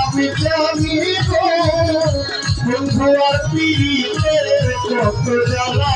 আমি জানি গো বন্ধু আর পিড়িতে কত জ্বালা।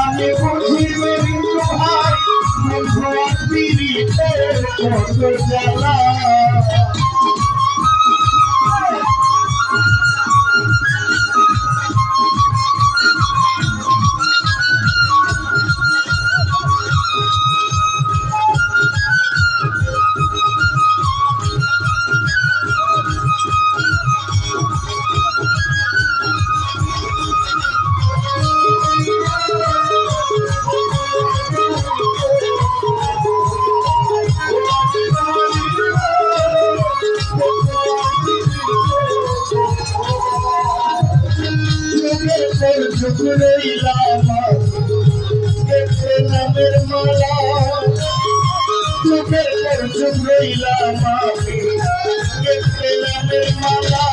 আমি বুঝি ভাই প্রেমের ঝুঁকুরেই লাভা নামের মালা চোখের পর চুপ রইলাম নামের মালা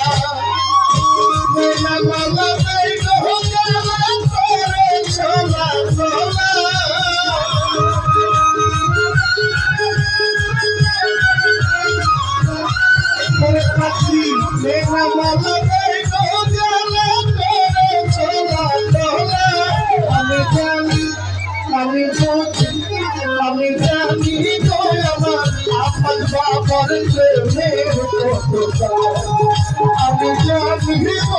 আমার প্রেমের আমি জানিব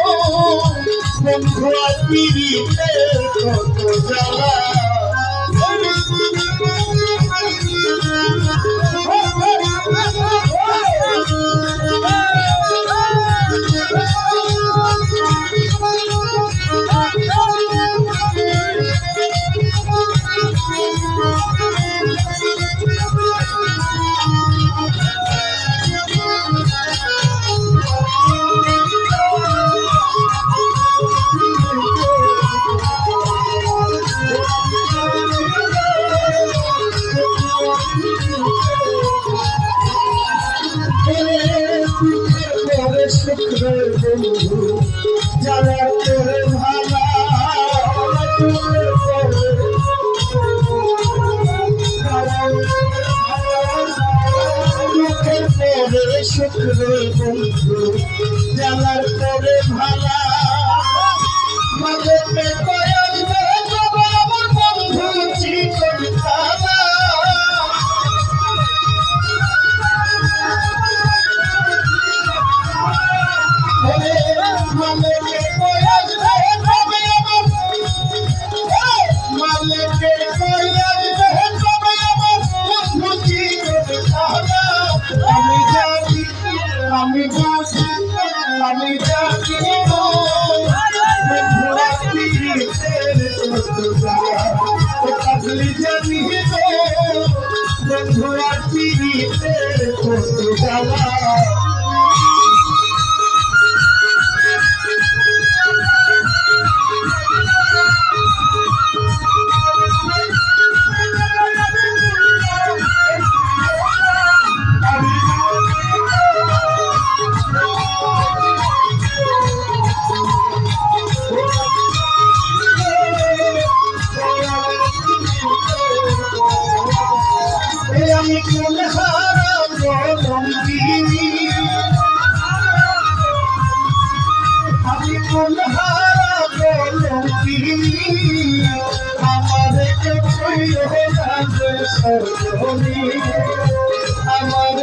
বন্ধু আর পিড়িতে কত জ্বালা। কোন হারাম রঙ্গি আমি কোন হারাম রঙ্গি আমার কিছুই হবে সর্বনি আমার